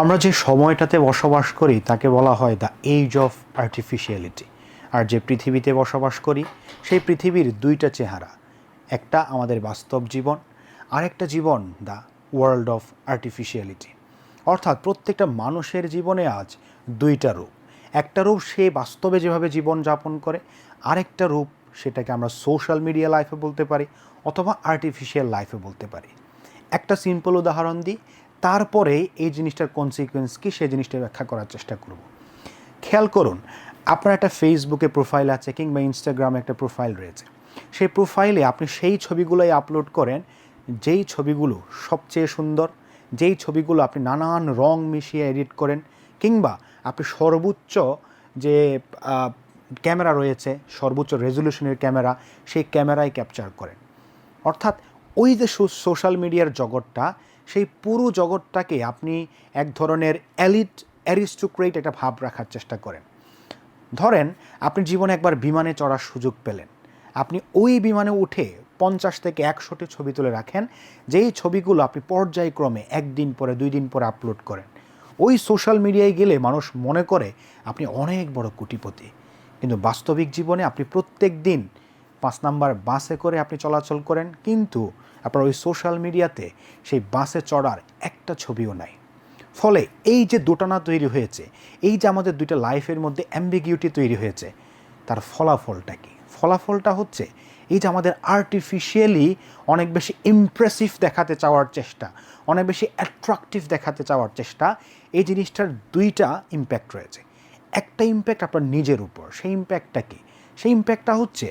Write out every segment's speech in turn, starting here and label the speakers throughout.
Speaker 1: আমরা যে সময়টাতে বসবাস করি, তাকে বলা হয় দ্য এজ অফ আর্টিফিশিয়ালিটি আর যে পৃথিবীতে বসবাস করি, সেই পৃথিবীর দুইটা চেহারা। একটা আমাদের বাস্তব জীবন আরেকটা জীবন দ্য ওয়ার্ল্ড অফ আর্টিফিশিয়ালিটি অর্থাৎ প্রত্যেকটা মানুষের জীবনে আজ দুইটা রূপ। একটা রূপ সে বাস্তবে যেভাবে জীবন যাপন করে, আরেকটা রূপ সেটাকে আমরা সোশ্যাল মিডিয়া লাইফে বলতে পারি, অথবা আর্টিফিশিয়াল লাইফে বলতে পারি। একটা সিম্পল উদাহরণ দিই তারপরে এই জিনিসটার কনসিকুয়েন্স কি, সেই জিনিসটা ব্যাখ্যা করার চেষ্টা করব। খেয়াল করুন, আপনার একটা ফেসবুকে প্রোফাইল আছে কিংবা ইনস্টাগ্রামে একটা প্রোফাইল রয়েছে। সেই প্রোফাইলে আপনি সেই ছবিগুলোই আপলোড করেন, যেই ছবিগুলো সবচেয়ে সুন্দর, যেই ছবিগুলো আপনি নানান রং মিশিয়ে এডিট করেন, কিংবা আপনি সর্বোচ্চ যে ক্যামেরা রয়েছে, সর্বোচ্চ রেজলিউশনের ক্যামেরা, সেই ক্যামেরায় ক্যাপচার করেন। অর্থাৎ ওই যে সোশ্যাল মিডিয়ার জগৎটা সেই পুরো জগৎটাকে আপনি এক ধরনের অ্যালিট অ্যারিস্টোক্রেট একটা ভাব রাখার চেষ্টা করেন। ধরেন, আপনি জীবনে একবার বিমানে চড়ার সুযোগ পেলেন। আপনি ওই বিমানে উঠে পঞ্চাশ থেকে একশোটি ছবি তুলে রাখেন, যেই ছবিগুলো আপনি পর্যায়ক্রমে একদিন পরে, দুই দিন পরে আপলোড করেন। ওই সোশ্যাল মিডিয়ায় গেলে মানুষ মনে করে আপনি অনেক বড় কোটিপতি। কিন্তু বাস্তবিক জীবনে আপনি প্রত্যেক দিন পাঁচ নাম্বার বাসে করে আপনি চলাচল করেন, কিন্তু আপনার ওই সোশ্যাল মিডিয়াতে সেই বাসে চড়ার একটা ছবিও নাই। ফলে এই যে দোটানা তৈরি হয়েছে, এই যে আমাদের দুইটা লাইফের মধ্যে অ্যাম্বিগিউটি তৈরি হয়েছে, তার ফলাফলটা কি? ফলাফলটা হচ্ছে এই যে আমাদের আর্টিফিশিয়ালি অনেক বেশি ইমপ্রেসিভ দেখাতে চাওয়ার চেষ্টা, অনেক বেশি অ্যাট্রাকটিভ দেখাতে চাওয়ার চেষ্টা, এই জিনিসটার দুইটা ইম্প্যাক্ট রয়েছে। একটা ইম্প্যাক্ট আপনার নিজের উপর, সেই ইম্প্যাক্টটা কি? সেই ইম্প্যাক্টটা হচ্ছে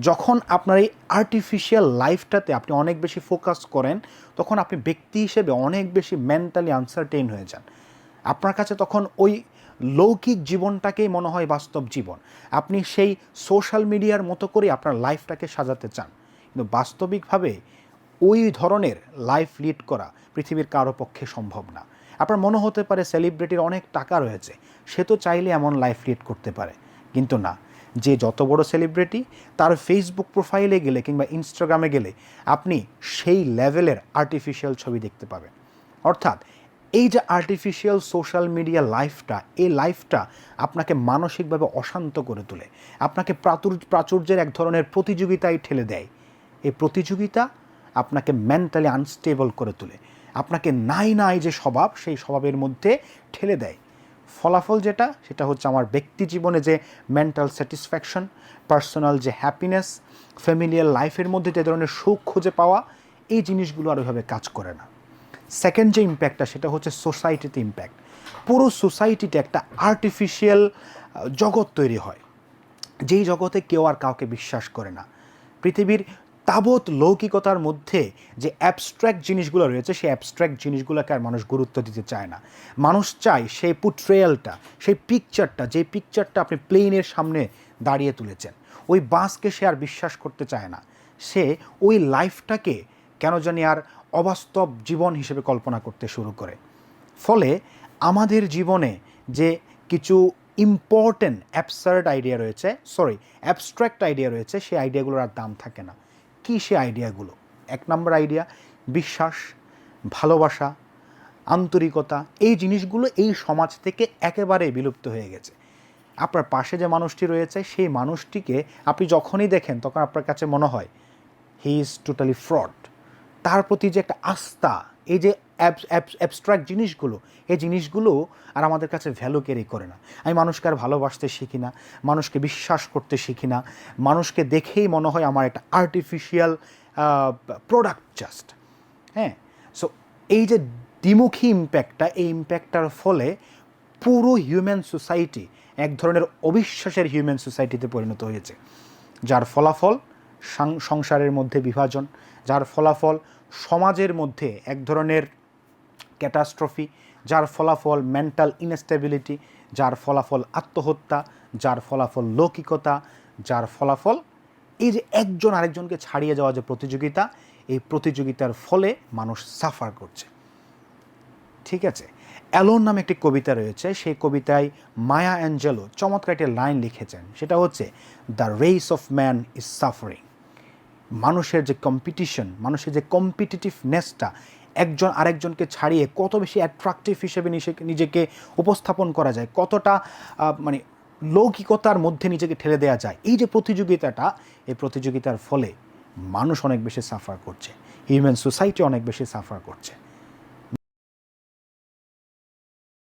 Speaker 1: যখন আপনার এই আর্টিফিশিয়াল লাইফটাতে আপনি অনেক বেশি ফোকাস করেন, তখন আপনি ব্যক্তি হিসেবে অনেক বেশি মেন্টালি আনসার্টেইন হয়ে যান। আপনার কাছে তখন ওই লৌকিক জীবনটাকেই মনে হয় বাস্তব জীবন। আপনি সেই সোশ্যাল মিডিয়ার মতো করে আপনার লাইফটাকে সাজাতে চান। কিন্তু বাস্তবিকভাবে ওই ধরনের লাইফ লিড করা পৃথিবীর কারও পক্ষে সম্ভব না। আপনার মনে হতে পারে সেলিব্রিটির অনেক টাকা রয়েছে, সে তো চাইলে এমন লাইফ লিড করতে পারে। কিন্তু না। যে যত বড় সেলিব্রিটি তার ফেসবুক প্রোফাইলে গেলে কিংবা ইনস্টাগ্রামে গেলে আপনি সেই লেভেলের আর্টিফিশিয়াল ছবি দেখতে পাবেন। অর্থাৎ এই যে আর্টিফিশিয়াল সোশ্যাল মিডিয়া লাইফটা এই লাইফটা আপনাকে মানসিকভাবে অশান্ত করে তোলে। আপনাকে প্রাচুর প্রাচুর্যের এক ধরনের প্রতিযোগিতায় ঠেলে দেয়। এই প্রতিযোগিতা আপনাকে মেন্টালি আনস্টেবল করে তোলে। আপনাকে নাই নাই যে স্বভাব, সেই স্বভাবের মধ্যে ঠেলে দেয়। ফলাফল যেটা, সেটা হচ্ছে আমার ব্যক্তি জীবনে যে মেন্টাল স্যাটিসফ্যাকশন পার্সোনাল যে হ্যাপিনেস ফ্যামিলিয়ার লাইফের মধ্যে যে ধরনের সুখ খুঁজে পাওয়া, এই জিনিসগুলো আর ওইভাবে কাজ করে না। সেকেন্ড যে ইম্প্যাক্টটা সেটা হচ্ছে সোসাইটিতে ইম্প্যাক্ট পুরো সোসাইটিতে একটা আর্টিফিশিয়াল জগৎ তৈরি হয়, যেই জগতে কেউ আর কাউকে বিশ্বাস করে না। পৃথিবীর তাবৎ লৌকিকতার মধ্যে যে অ্যাবস্ট্র্যাক্ট জিনিসগুলো রয়েছে, সেই অ্যাবস্ট্র্যাক্ট জিনিসগুলোকে আর মানুষ গুরুত্ব দিতে চায় না। মানুষ চায় সেই পুট্রেয়ালটা সেই পিকচারটা যে পিকচারটা আপনি প্লেনের সামনে দাঁড়িয়ে তুলেছেন। ওই বাসকে সে আর বিশ্বাস করতে চায় না। সে ওই লাইফটাকে কেন জানি আর অবাস্তব জীবন হিসেবে কল্পনা করতে শুরু করে। ফলে আমাদের জীবনে যে কিছু ইম্পর্টেন্ট অ্যাবসার্ড আইডিয়া রয়েছে সরি অ্যাবস্ট্র্যাক্ট আইডিয়া রয়েছে, সেই আইডিয়াগুলোর আর দাম থাকে না। কী সে আইডিয়াগুলো? এক নম্বর আইডিয়া, বিশ্বাস, ভালোবাসা, আন্তরিকতা, এই জিনিসগুলো এই সমাজ থেকে একেবারে বিলুপ্ত হয়ে গেছে। আপনার পাশে যে মানুষটি রয়েছে, সেই মানুষটিকে আপনি যখনই দেখেন, তখন আপনার কাছে মনে হয় হি ইজ টোটালি ফ্রড তার প্রতি যে একটা আস্থা, এই যে অ্যাবস্ট্রাক্ট জিনিসগুলো, এই জিনিসগুলো আর আমাদের কাছে ভ্যালু ক্যারি করে না। আমি মানুষকে আর ভালোবাসতে শিখি না, মানুষকে বিশ্বাস করতে শিখি না, মানুষকে দেখেই মনে হয় আমার একটা আর্টিফিশিয়াল প্রোডাক্ট জাস্ট হ্যাঁ? সো এই যে দ্বিমুখী ইম্প্যাক্টটা এই ইম্প্যাক্টটার ফলে পুরো হিউম্যান সোসাইটি এক ধরনের অবিশ্বাসের হিউম্যান সোসাইটিতে পরিণত হয়েছে। যার ফলাফল সংসারের মধ্যে বিভাজন, যার ফলাফল সমাজের মধ্যে এক ধরনের ক্যাটাস্ট্রফি, যার ফলাফল মেন্টাল ইনস্টেবিলিটি যার ফলাফল আত্মহত্যা, যার ফলাফল লৌকিকতা, যার ফলাফল এই যে একজন আরেকজনকে ছাড়িয়ে যাওয়া যে প্রতিযোগিতা, এই প্রতিযোগিতার ফলে মানুষ সাফার করছে। ঠিক আছে? অ্যালোন নামে একটি কবিতা রয়েছে, সেই কবিতায় মায়া অ্যাঞ্জেলো চমৎকার একটি লাইন লিখেছেন, সেটা হচ্ছে the race of man is suffering মানুষের যে কম্পিটিশন মানুষের যে কম্পিটিটিভনেসটা একজন আরেকজনকে ছাড়িয়ে কত বেশি অ্যাট্রাকটিভ হিসেবে নিজেকে উপস্থাপন করা যায়, কতটা মানে লৌকিকতার মধ্যে নিজেকে ঠেলে দেওয়া যায়, এই যে প্রতিযোগিতাটা, এই প্রতিযোগিতার ফলে মানুষ অনেক বেশি সাফার করছে হিউম্যান সোসাইটি অনেক বেশি সাফার করছে।